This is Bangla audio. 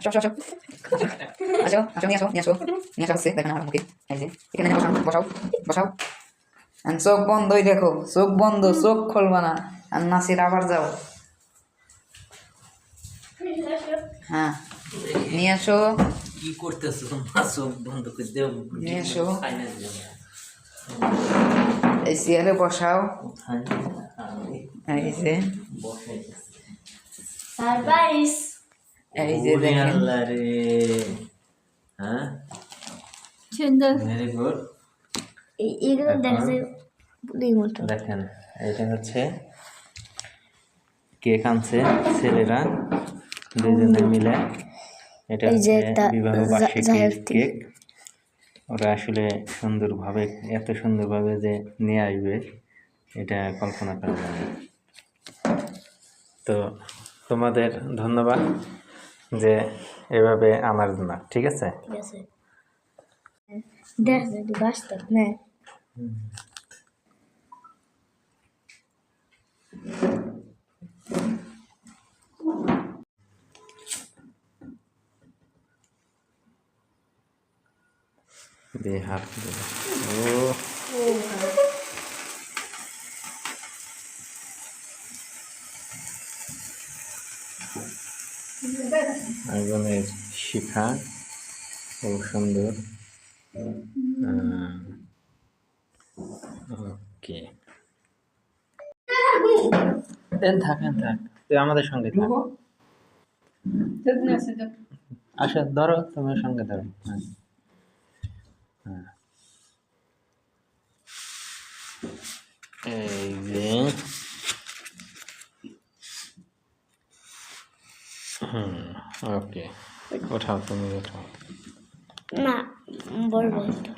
আসো আসো আসো। আসো আসো নিয়ে আসো নিয়ে আসো। নিয়ে আসা হচ্ছে দেখেন আমার মুখে। এই যে এখানে বসাও বসাও বসাও। আর চোখ বন্ধই দেখো চোখ বন্ধ চোখ খুলবা না। আর নাসির আবার যাও। হ্যাঁ নিয়ে আসো। কি করতেছো চোখ বন্ধ করে দেও নিয়ে এসো। খাই না দিও এই চেয়ারে বসাও। এই যে। সারপ্রাইজ। এই যে ওরে দেখেন। আল্লাহ রে হ্যাঁ সুন্দর ভেরি গুড এই- এগুলো দেখছে দেখেন এটা হচ্ছে কেক আনছে ছেলেরা দুজনে মিলে। এটা হচ্ছে বিবাহ বার্ষিকীর কেক। ওরা আসলে সুন্দরভাবে এত সুন্দরভাবে যে নিয়ে আসবে এটা কল্পনা করা যায় তো তোমাদের ধন্যবাদ। যে এভাবে আনার জন্য ঠিক আছে? না। দিয়ে হাত ও। একজনের শিখা খুব সুন্দর। ওকে। দেন থাকেন থাক। তুই আমাদের সঙ্গে থাক। আচ্ছা ধরো তোমার সঙ্গে ধরো। হ্যাঁ। হ্যাঁ এই যে হুম ওকে। ওঠাও তুমি ওঠাও। না বলব তো।